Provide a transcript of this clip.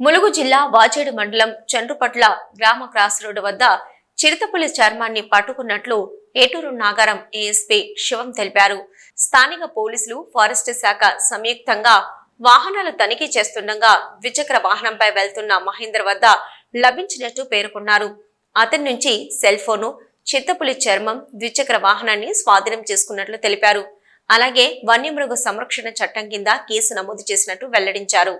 ములుగు జిల్లా వాచేడు మండలం చండ్రుపట్ల గ్రామ క్రాస్ రోడ్డు వద్ద చిరుతపులి చర్మాన్ని పట్టుకున్నట్లు ఏటూరు నాగారం ఏఎస్పీ శివం తెలిపారు. స్థానిక పోలీసులు ఫారెస్ట్ శాఖ సంయుక్తంగా వాహనాలు తనిఖీ చేస్తుండగా ద్విచక్ర వాహనంపై వెళ్తున్న మహేందర్ వద్ద లభించినట్టు పేర్కొన్నారు. అతని నుంచి సెల్ ఫోను చిత్తపులి చర్మం ద్విచక్ర వాహనాన్ని స్వాధీనం చేసుకున్నట్లు తెలిపారు. అలాగే వన్యమృగ సంరక్షణ చట్టం కింద కేసు నమోదు చేసినట్టు వెల్లడించారు.